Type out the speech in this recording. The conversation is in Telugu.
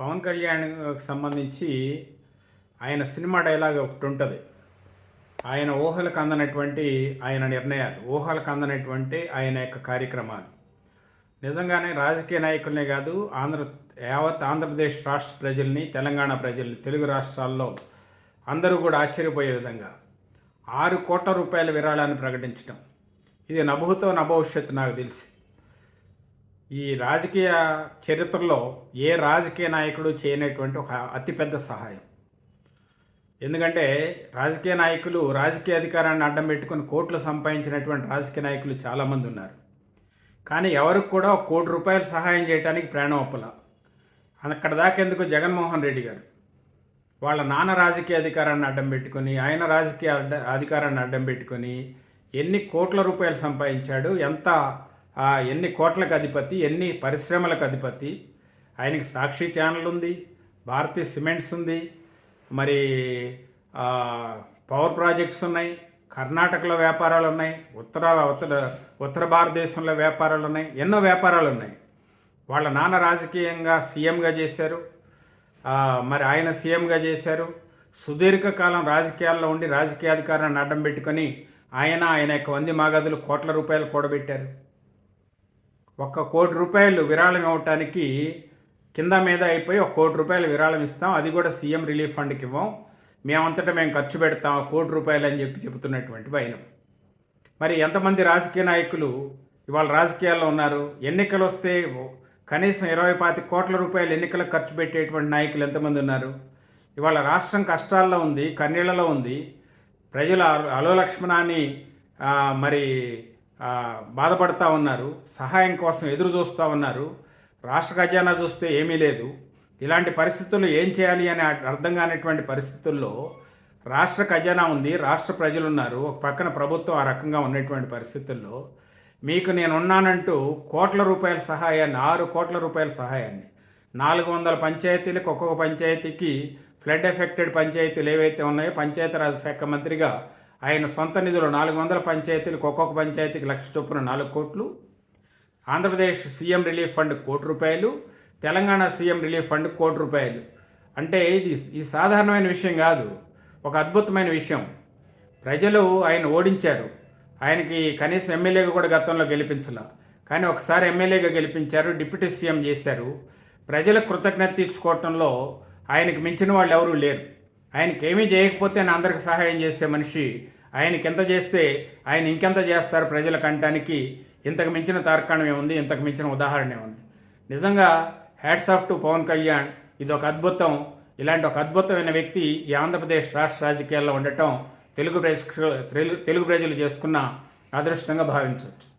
పవన్ కళ్యాణ్కి సంబంధించి ఆయన సినిమా డైలాగ్ ఒకటి ఉంటుంది. ఆయన ఊహలకు అందనటువంటి ఆయన నిర్ణయాలు ఊహలకు అందనటువంటి ఆయన యొక్క కార్యక్రమాలు. నిజంగానే రాజకీయ నాయకులనే కాదు ఆంధ్ర యావత్ ఆంధ్రప్రదేశ్ రాష్ట్ర ప్రజల్ని తెలంగాణ ప్రజల్ని తెలుగు రాష్ట్రాల్లో అందరూ కూడా ఆశ్చర్యపోయే విధంగా ఆరు కోట్ల రూపాయల విరాళాన్ని ప్రకటించడం ఇది నభూతో నభవిష్యత్తు నాకు తెలిసి. ఈ రాజకీయ చరిత్రలో ఏ రాజకీయ నాయకుడు చేయనటువంటి ఒక అతిపెద్ద సహాయం? ఎందుకంటే రాజకీయ నాయకులు రాజకీయ అధికారాన్ని అడ్డం పెట్టుకుని కోట్లు సంపాదించినటువంటి రాజకీయ నాయకులు చాలామంది ఉన్నారు. కానీ ఎవరికి కూడా కోటి రూపాయలు సహాయం చేయడానికి ప్రాణం ఒప్పల అక్కడ దాకెందుకు జగన్మోహన్ రెడ్డి గారు? వాళ్ళ నాన్న రాజకీయ అధికారాన్ని అడ్డం పెట్టుకొని ఆయన రాజకీయ అడ్డ అధికారాన్ని అడ్డం పెట్టుకొని ఎన్ని కోట్ల రూపాయలు సంపాదించాడు ఎంత ఎన్ని కోట్లకు అధిపతి ఎన్ని పరిశ్రమలకు అధిపతి? ఆయనకి సాక్షి ఛానల్ ఉంది భారతీయ సిమెంట్స్ ఉంది మరి పవర్ ప్రాజెక్ట్స్ ఉన్నాయి కర్ణాటకలో వ్యాపారాలు ఉన్నాయి ఉత్తర ఉత్తర ఉత్తర భారతదేశంలో వ్యాపారాలు ఉన్నాయి ఎన్నో వ్యాపారాలు ఉన్నాయి. వాళ్ళ నాన్న రాజకీయంగా సీఎంగా చేశారు మరి ఆయన సీఎంగా చేశారు. సుదీర్ఘకాలం రాజకీయాల్లో ఉండి రాజకీయ అధికారాన్ని అడ్డం పెట్టుకొని ఆయన ఆయన యొక్క వంది మాగదులు కోట్ల రూపాయలు కూడబెట్టారు. ఒక్క కోటి రూపాయలు విరాళం ఇవ్వటానికి కింద మీద అయిపోయి ఒక కోటి రూపాయలు విరాళం ఇస్తాం. అది కూడా సీఎం రిలీఫ్ ఫండ్కి ఇవ్వం. మేమంతటా మేము ఖర్చు పెడతాం ఆ కోటి రూపాయలు అని చెప్పి చెబుతున్నటువంటి వైనం. మరి ఎంతమంది రాజకీయ నాయకులు ఇవాళ రాజకీయాల్లో ఉన్నారు? ఎన్నికలు వస్తే కనీసం ఇరవై పాతి కోట్ల రూపాయలు ఎన్నికలకు ఖర్చు పెట్టేటువంటి నాయకులు ఎంతమంది ఉన్నారు? ఇవాళ రాష్ట్రం కష్టాల్లో ఉంది కన్నీళ్ళలో ఉంది. ప్రజలు అలో- అలో లక్ష్మణాన్ని మరి బాధపడతా ఉన్నారు సహాయం కోసం ఎదురు చూస్తూ ఉన్నారు రాష్ట్ర ఖజానా చూస్తే ఏమీ లేదు. ఇలాంటి పరిస్థితుల్లో ఏం చేయాలి అని అర్థం కానిటువంటి పరిస్థితుల్లో రాష్ట్ర ఖజానా ఉంది రాష్ట్ర ప్రజలు ఉన్నారు ఒక పక్కన ప్రభుత్వం ఆ రకంగా ఉన్నటువంటి పరిస్థితుల్లో మీకు నేను ఉన్నానంటూ కోట్ల రూపాయల సహాయాన్ని ఆరు కోట్ల రూపాయల సహాయాన్ని నాలుగు వందల పంచాయతీలకు ఒక్కొక్క పంచాయతీకి ఫ్లడ్ ఎఫెక్టెడ్ పంచాయతీలు ఏవైతే ఉన్నాయో పంచాయతీరాజ్ శాఖ మంత్రిగా ఆయన సొంత నిధులు నాలుగు వందల పంచాయతీలకు ఒక్కొక్క పంచాయతీకి లక్ష చొప్పున నాలుగు కోట్లు. ఆంధ్రప్రదేశ్ సీఎం రిలీఫ్ ఫండ్ కోటి రూపాయలు తెలంగాణ సీఎం రిలీఫ్ ఫండ్ కోటి రూపాయలు. అంటే ఇది ఈ సాధారణమైన విషయం కాదు ఒక అద్భుతమైన విషయం. ప్రజలు ఆయన ఓడించారు. ఆయనకి కనీసం ఎమ్మెల్యేగా కూడా గతంలో గెలిపించాల. కానీ ఒకసారి ఎమ్మెల్యేగా గెలిపించారు డిప్యూటీ సీఎం చేశారు. ప్రజల కృతజ్ఞత తీర్చుకోవటంలో ఆయనకి మించిన వాళ్ళు ఎవరూ లేరు. ఆయనకి ఏమీ చేయకపోతే నేను అందరికి సహాయం చేసే మనిషి. ఆయనకి ఎంత చేస్తే ఆయన ఇంకెంత చేస్తారు ప్రజల కంటానికి ఇంతకు మించిన తార్కాణం ఏముంది ఇంతకు మించిన ఉదాహరణ ఏముంది నిజంగా hats off to Pawan Kalyan ఇది ఒక అద్భుతం. ఇలాంటి ఒక అద్భుతమైన వ్యక్తి ఈ ఆంధ్రప్రదేశ్ రాష్ట్ర రాజకీయాల్లో ఉండటం తెలుగు ప్రజ తెలుగు ప్రజలు చేసుకున్న అదృష్టంగా భావించవచ్చు.